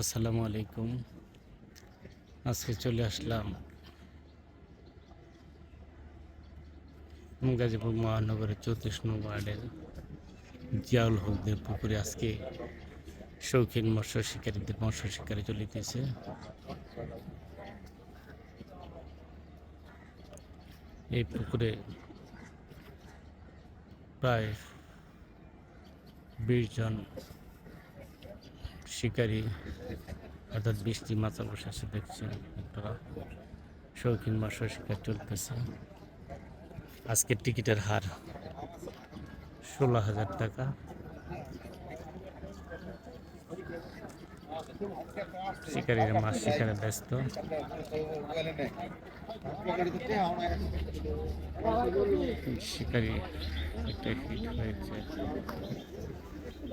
আসসালামু আলাইকুম। আজকে চলে আসলাম গাজীপুর মহানগরের চৌত্রিশ নং ওয়ার্ডের জিয়াউল হকদের পুকুরে আজকে শৌখিন মৎস্য শিকারীদের মৎস্য শিকারে চলিতেছে এই পুকুরে প্রায় বিশ জন শিকারী, অর্থাৎ বৃষ্টি মাথা বসে আছে দেখছেন আপনারা। শৌখিন মৎস্য শিকার চলতেছে। আজকের টিকিটের হার ষোলো হাজার টাকা। শিকারীরা মাছ শিকারে ব্যস্ত। শিকারি একটা হিট হয়েছে।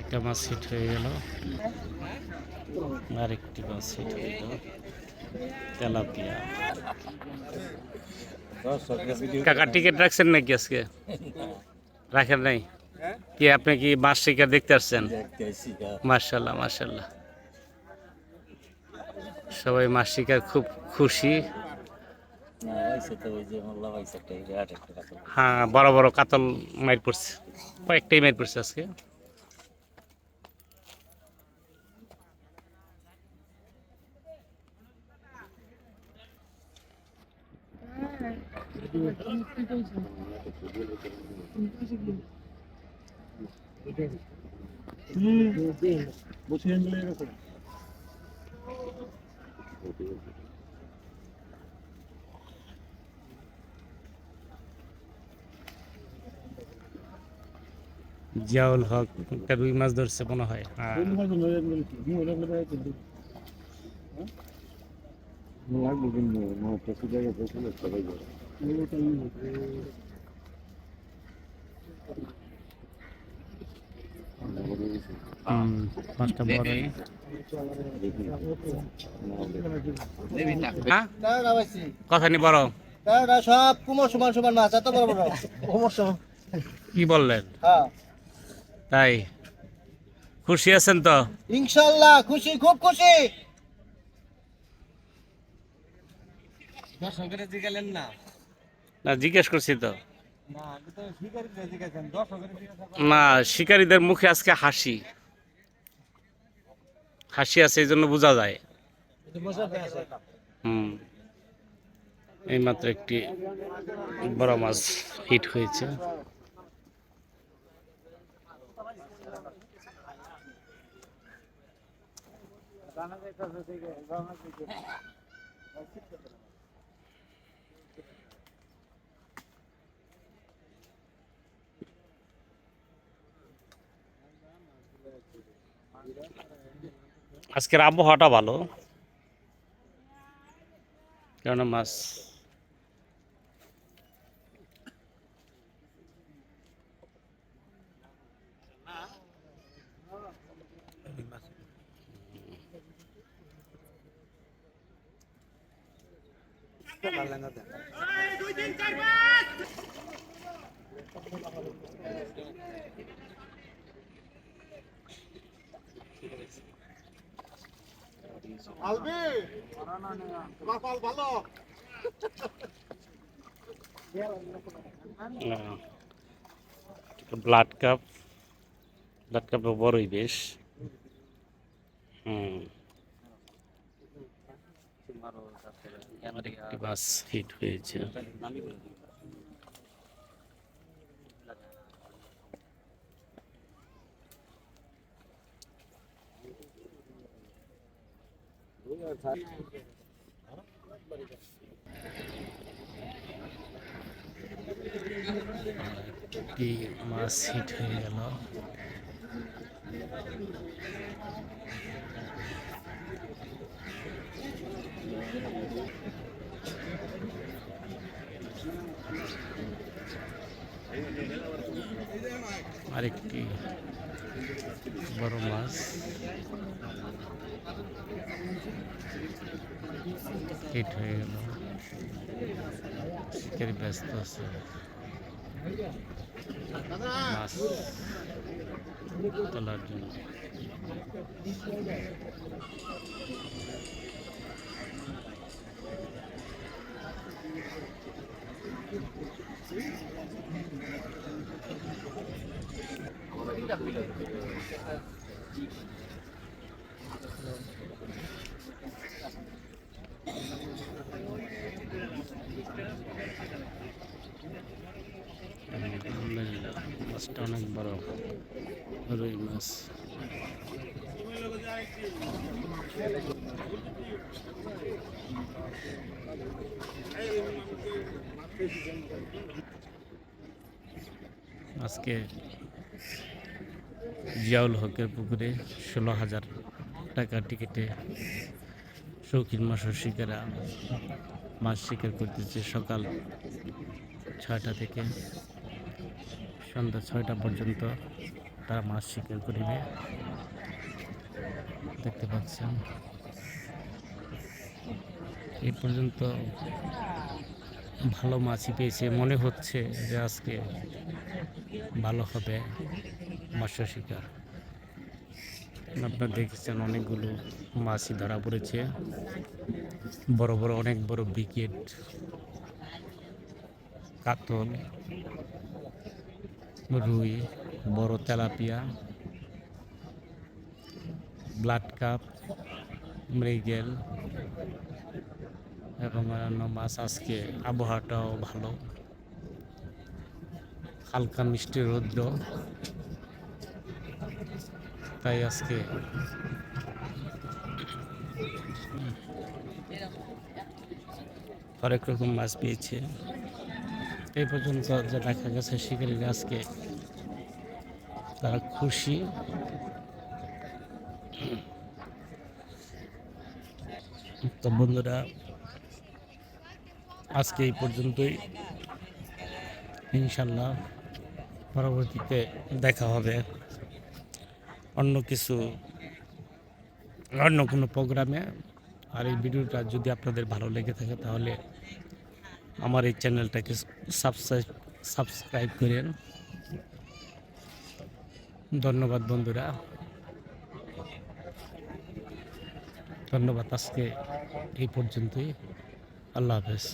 একটা মাছ হিট হয়ে গেল। আরেকটি মাছ হিট হয়ে গেল। তেলাপিয়া। কাকা টিকিট রাখছেন নাকি আজকে? রাখেন নাই? কি আপনি কি মাছ শিকার দেখতে আসছেন? মার্শাল্লাহ মার্শাল্লাহ সবাই মাছ খুব খুশি। হ্যাঁ বড় বড় কাতল মাইর পড়ছে। কয়েকটাই মাইর পড়ছে আজকে। জিয়াউল হক একটা রুই মাছ ধরছে মনে হয়। হ্যাঁ হুম, মাছটা বড়ই হ্যাঁ? কথা নি বড় সব কুমোর সমান সমান মাছ এত বড় বড়। কুমোর সমান। কি বললেন? হ্যাঁ। তাই। খুশি আছেন তো? ইনশাল্লাহ খুশি খুব খুশি। না। না জিজ্ঞেস করছি তো। না শিকারীদের মুখে আজকে হাসি। হাসি আছে এই জন্য বোঝা যায়। হুম। এইমাত্র একটি বড় মাছ হিট হয়েছে। আজকের আবহাওয়াটা ভালো। কেননা মাছ আলবি? মাপাল ভালো? ব্লাড কাপ ব্লাড কাপ বড়ই বেশ। হুম। বাস হিট হয়েছে। একটি মাছ হিট হয়ে গেল আরেকটি বড় মাছ হিট হয়ে গেল শিকারি ব্যস্ত আছে মাছ তোলার জন্য আলহামদুলিল্লাহ মাছটা অনেক বড়। রুই মাছ। আজকে জিয়াউল হকের পুকুরে ষোলো হাজার টাকা টিকিটে শৌখিন মাছ শিকারা মাছ শিকার করতেছে সকাল ছয়টা থেকে। সন্ধ্যা ছয়টা পর্যন্ত তারা মাছ শিকার করিবে দেখতে পাচ্ছেন। এই পর্যন্ত ভালো মাছই পেয়েছে। মনে হচ্ছে যে আজকে ভালো হবে মৎস্য শিকার। আপনারা দেখেছেন অনেকগুলো মাছই ধরা পড়েছে। বড় বড়, অনেক বড় ব্রিকেট কাতল রুই বড় তেলাপিয়া ব্লাড কাপ মৃগেল এবং অন্যান্য মাছ আজকে আবহাওয়াটাও ভালো হালকা মিষ্টি রৌদ্র তাই আজকে হরেক রকম মাছ পেয়েছে এই পর্যন্ত যে দেখা গেছে শিকারীরা আজকে তারা খুশি। তো বন্ধুরা, আজকে এই পর্যন্তই। ইনশাল্লাহ পরবর্তীতে দেখা হবে অন্য কিছু, অন্য কোনো প্রোগ্রামে। আর এই ভিডিওটা যদি আপনাদের ভালো লেগে থাকে তাহলে আমার এই চ্যানেলটাকে সাবস্ক্রাইব সাবস্ক্রাইব করেন। ধন্যবাদ বন্ধুরা। ধন্যবাদ আজকে এই পর্যন্তই। আল্লাহ হাফেজ।